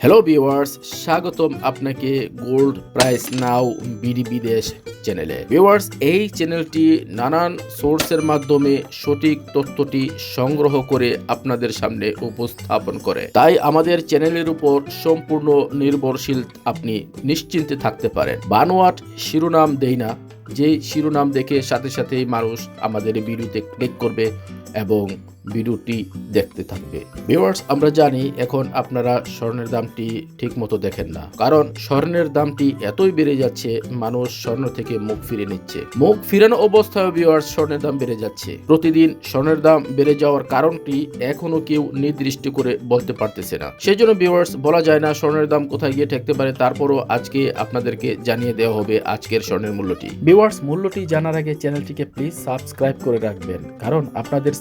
Hello viewers স্বাগতম আপনাকে gold price নাও BD বিদেশ চ্যানেলে ভিউয়ার্স এই চ্যানেলটি নানান সোর্সের মাধ্যমে সঠিক তথ্যটি সংগ্রহ করে আপনাদের সামনে উপস্থাপন করে। তাই আমাদের চ্যানেলের উপর সম্পূর্ণ নির্ভরশীল আপনি নিশ্চিন্তে থাকতে পারেন। বানোয়াট শিরোনাম দেই না। যে শিরোনাম দেখে সাথে সাথেই মানুষ আমাদের ভিডিওতে ক্লিক করবে এবং ভিডিওটি দেখতে থাকবে। ভিউয়ার্স, আমরা জানি এখন আপনারা স্বর্ণের দামটি ঠিক মতো দেখেন না। কারণ স্বর্ণের দামটি এতই বেড়ে যাচ্ছে, মানুষ স্বর্ণ থেকে মুখ ফিরে নিচ্ছে। মুখ ফিরানো অবস্থায় ভিউয়ার্স, স্বর্ণের দাম বেড়ে যাচ্ছে। প্রতিদিন স্বর্ণের দাম বেড়ে যাওয়ার কারণটি এখনও কেউ নির্দিষ্ট করে বলতে পারতেছে না। সেই জন্য ভিউয়ার্স, বলা যায় না স্বর্ণের দাম কোথায় গিয়ে ঠেকতে পারে, তারপরও আজকে আপনাদেরকে জানিয়ে দেওয়া হবে আজকের স্বর্ণের মূল্যটি। ভিউয়ার্স, মূল্যটি জানার আগে চ্যানেলটিকে প্লিজ সাবস্ক্রাইব করে রাখবেন। কারণ আপনাদের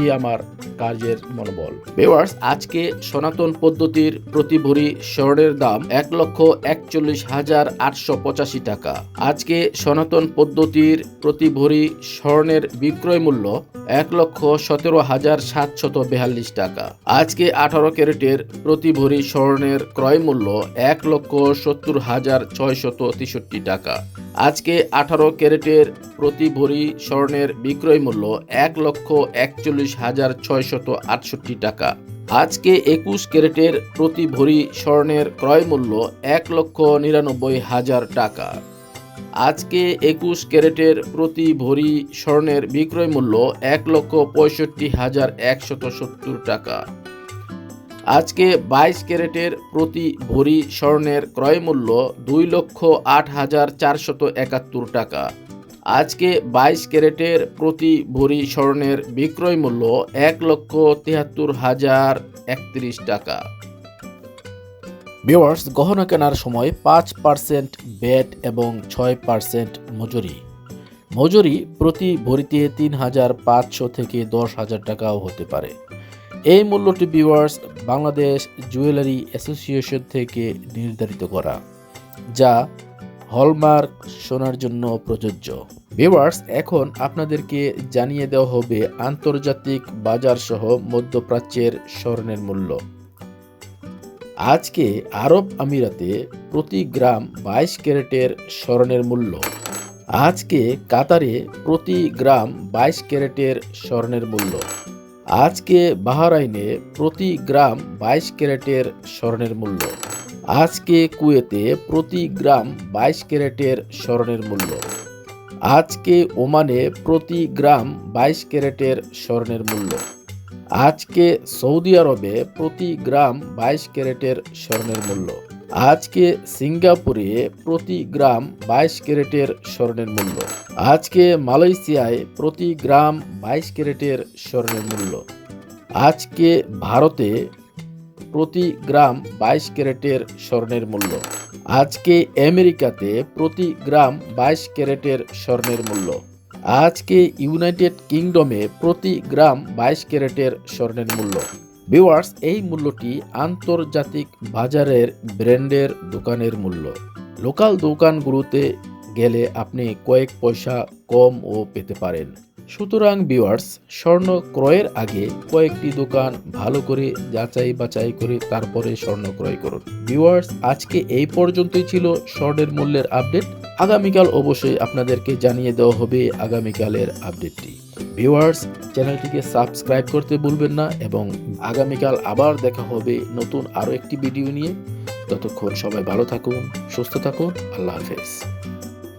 সাবস্ক্রাইবই আমার কাজের মনোবল। ভিউয়ার্স আজকে সনাতন পদ্ধতির প্রতি ভরি স্বর্ণের দাম এক লক্ষ একচল্লিশ হাজার আটশো পঁচাশি টাকা। আজকে সনাতন পদ্ধতির প্রতি ভরি স্বর্ণের বিক্রয় মূল্য এক লক্ষ সতেরো হাজার সাতশত বেয়াল্লিশ টাকা। আজকে আঠারো ক্যারেটের প্রতি ভরি স্বর্ণের ক্রয় মূল্য এক লক্ষ সত্তর হাজার ছয়শত তেষট্টি টাকা। আজকে আঠারো ক্যারেটের প্রতি ভরি স্বর্ণের বিক্রয় মূল্য এক লক্ষ একচল্লিশ হাজার ছয়শত আটষট্টি টাকা। আজকে একুশ ক্যারেটের প্রতি ভরি স্বর্ণের ক্রয় মূল্য এক লক্ষ নিরানব্বই হাজার টাকা। আজকে একুশ ক্যারেটের প্রতি ভরি স্বর্ণের বিক্রয় মূল্য এক লক্ষ পঁয়ষট্টি হাজার একশত সত্তর টাকা। আজকে বাইশ ক্যারেটের প্রতি ভরি স্বর্ণের ক্রয় মূল্য দুই লক্ষ আট হাজার চারশত একাত্তর টাকা। আজকে বাইশ ক্যারেটের প্রতি ভরি স্বর্ণের বিক্রয় মূল্য এক লক্ষ তিয়াত্তর হাজার একত্রিশ টাকা। ভিওয়ার্স গহনা কেনার সময় পাঁচ পার্সেন্ট ব্যাট এবং ছয় পার্সেন্ট মজুরি। মজুরি প্রতি ভরিতে তিন হাজার পাঁচশো থেকে দশ হাজার টাকাও হতে পারে। এই মূল্যটি ভিউয়ার্স বাংলাদেশ জুয়েলারি অ্যাসোসিয়েশন থেকে নির্ধারিত করা, যা হলমার্ক সোনার জন্য প্রযোজ্য। ভিউয়ার্স এখন আপনাদেরকে জানিয়ে দেওয়া হবে আন্তর্জাতিক বাজার সহ মধ্যপ্রাচ্যের স্বর্ণের মূল্য। আজকে আরব আমিরাতে প্রতি গ্রাম বাইশ ক্যারেটের স্বর্ণের মূল্য। আজকে কাতারে প্রতি গ্রাম বাইশ ক্যারেটের স্বর্ণের মূল্য। আজকে বাহারাইনে প্রতি গ্রাম বাইশ ক্যারেটের স্বর্ণের মূল্য। আজকে কুয়েতে প্রতি গ্রাম বাইশ ক্যারেটের স্বর্ণের মূল্য। আজকে ওমানে প্রতি গ্রাম বাইশ ক্যারেটের স্বর্ণের মূল্য। আজকে সৌদি আরবে প্রতি গ্রাম বাইশ ক্যারেটের স্বর্ণের মূল্য। আজকে সিঙ্গাপুরে প্রতি গ্রাম বাইশ ক্যারেটের স্বর্ণের মূল্য। আজকে মালয়েশিয়ায় প্রতি গ্রাম বাইশ ক্যারেটের স্বর্ণের মূল্য। আজকে ভারতে প্রতি গ্রাম বাইশ ক্যারেটের স্বর্ণের মূল্য। আজকে আমেরিকাতে প্রতি গ্রাম বাইশ ক্যারেটের স্বর্ণের মূল্য। আজকে ইউনাইটেড কিংডমে প্রতি গ্রাম বাইশ ক্যারেটের স্বর্ণের মূল্য। ভিউয়ার্স এই মূল্যটি আন্তর্জাতিক বাজারের ব্র্যান্ডের দোকানের মূল্য। লোকাল দোকানগুলোতে গেলে আপনি কয়েক পয়সা কম ও পেতে পারেন। সুতরাং ভিউয়ার্স স্বর্ণ ক্রয়ের আগে কয়েকটি দোকান ভালো করে যাচাই বাছাই করে তারপরে স্বর্ণ ক্রয় করুন। ভিউয়ার্স আজকে এই পর্যন্তই ছিল স্বর্ণের মূল্যের আপডেট। আগামীকাল অবশ্যই আপনাদেরকে জানিয়ে দেওয়া হবে আগামীকালের আপডেটটি। ভিউয়ার্স, চ্যানেলটিকে সাবস্ক্রাইব করতে ভুলবেন না এবং আগামীকাল আবার দেখা হবে নতুন আরও একটি ভিডিও নিয়ে। ততক্ষণ সবাই ভালো থাকুন, সুস্থ থাকুন, আল্লাহ হাফেজ।